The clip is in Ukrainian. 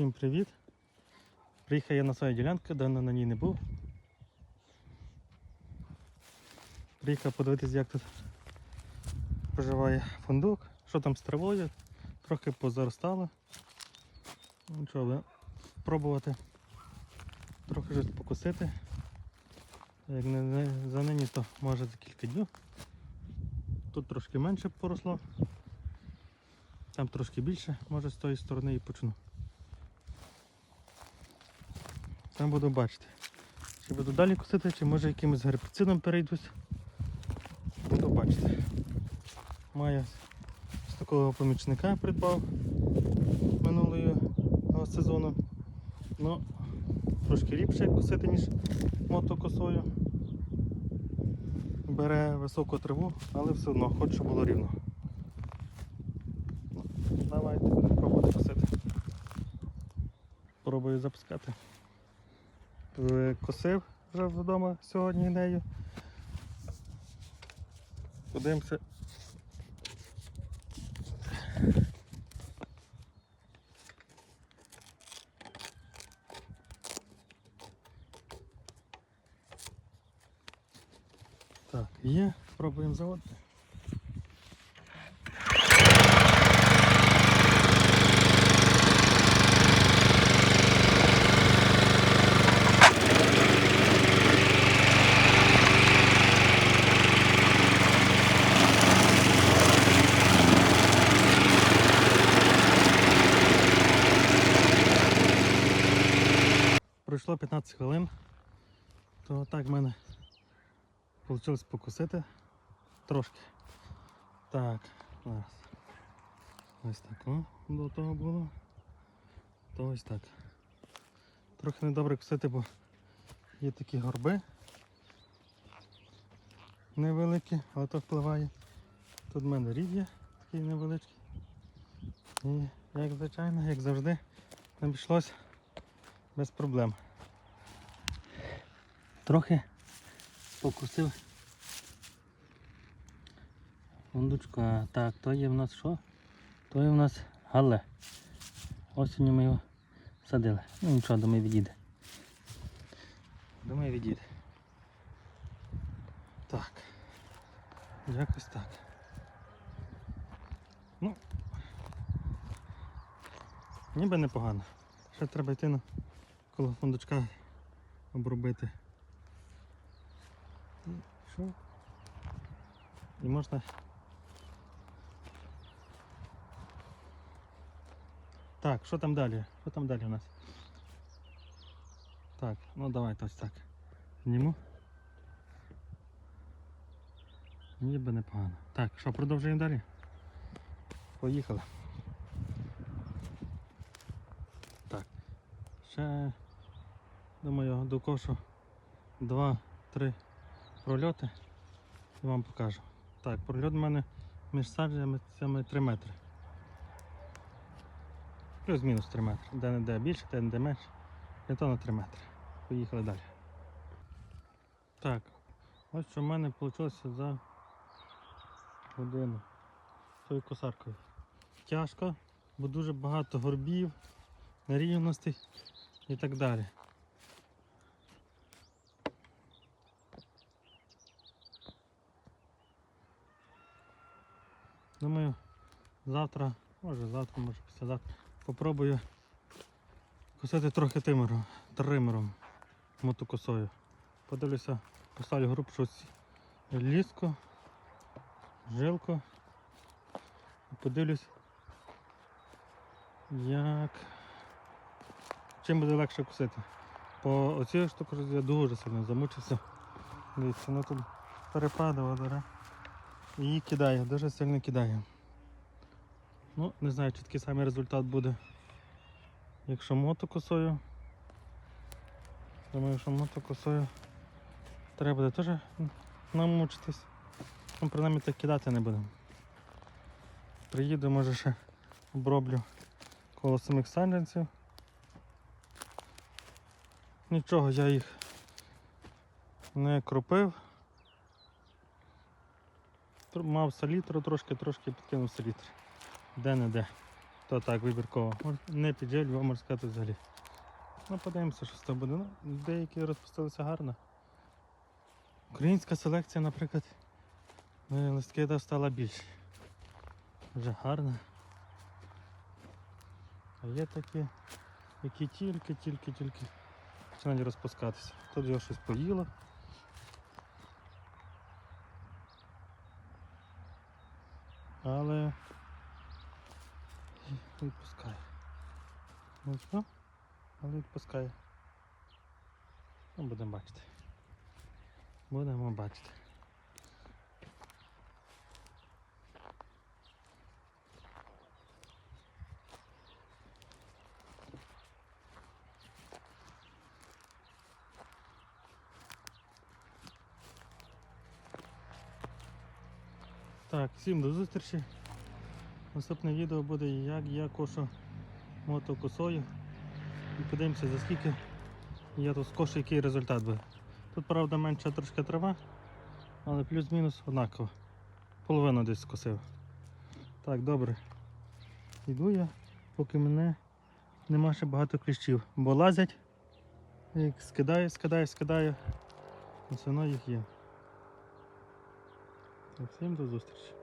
Всім привіт! Приїхав я на свою ділянку, давно на ній не був. Приїхав подивитися, як тут проживає фундук, що там з травою, трохи позаростало. Ну що, але пробувати трохи щось покусити. Як не за нині, то може за кілька днів. Тут трошки менше поросло. Там трошки більше, може з тої сторони і почну. Там буду бачити. Чи буду далі косити, чи може якимось гербіцидом перейдусь. Буду бачити. Маю з такого помічника придбав минулого сезону. Ну, трошки ліпше косити, ніж мотокосою. Бере високу траву, але все одно хочу, щоб було рівно. Ну, Давайте пробувати косити. Пробую запускати. Е, Косив вже вдома сьогодні нею. Подивимося. Так, є, пробуємо заводити. Пройшло 15 хвилин, то так в мене вийшло покусити трошки. Так, зараз. Ось так о, до того було. То ось так. Трохи недобре кусити, бо є такі горби невеликі, але то впливає. Тут в мене рід є такий невеличкий. І як звичайно, як завжди, обійшлось без проблем. Трохи покусив фундучка. Так, то є в нас що? То є в нас гале. Осінню ми його садили. Ну нічого, думаю, відійде. Думаю, відійде. Так. Якось так. Ну, ніби непогано. Ще треба йти на коло фундучка обробити. І що? І можна. Так, що там далі? Що там далі у нас? Так, ну давайте ось так. Зніму. Ніби непогано. Так, що, продовжуємо далі? Поїхали. Так. Ще, думаю, до кошу 2-3 прольоти і вам покажу. Так, прольот у мене між саджами цими 3 метри. Плюс-мінус 3 метри. Де не де більше, де не де менше. І то на 3 метри. Поїхали далі. Так, ось що в мене вийшло за годину тою косаркою. Тяжко, бо дуже багато горбів, нерівностей і так далі. Думаю, завтра, може завтра, може післязавтра, попробую косити трохи тимером, тримером мотокосою. Подивлюся, поставлю щось ліску, жилку. Подивлюсь, як чим буде легше косити. По оцій штуці я дуже сильно замучився. Дивіться, воно тут перепадало, дара. Її кидає, дуже сильно кидає. Ну, не знаю, чи такий самий результат буде, якщо мотокосою. Думаю, що мотокосою треба буде теж намучитись. Ну, принаймні так кидати не будемо. Приїду, може ще оброблю коло самих саджанців. Нічого, я їх не кропив. Мав салітру трошки, трошки підкинув салітр. Де не де. То так, вибірково. Не під жильбу, а можна сказати взагалі. Ну, подивимося, що з того буде. Ну, деякі розпустилися гарно. Українська селекція, наприклад, е, листки стала більше. Вже гарна. А є такі, які тільки-тільки-тільки починають розпускатися. Тут його щось поїло. Але відпускає. Ну що? Але відпускає. Ну, будемо бачити. Будемо бачити. Так, всім до зустрічі. Наступне відео буде, як я кошу мотокосою. І подивимося, за скільки я тут скошу, який результат буде. Тут, правда, менша трошки трава, але плюс-мінус однаково. Половину десь скосив. Так, добре. Йду я, поки мене нема ще багато кліщів. Бо лазять, і скидаю, скидаю, скидаю. Все одно їх є. Всім до зустрічі.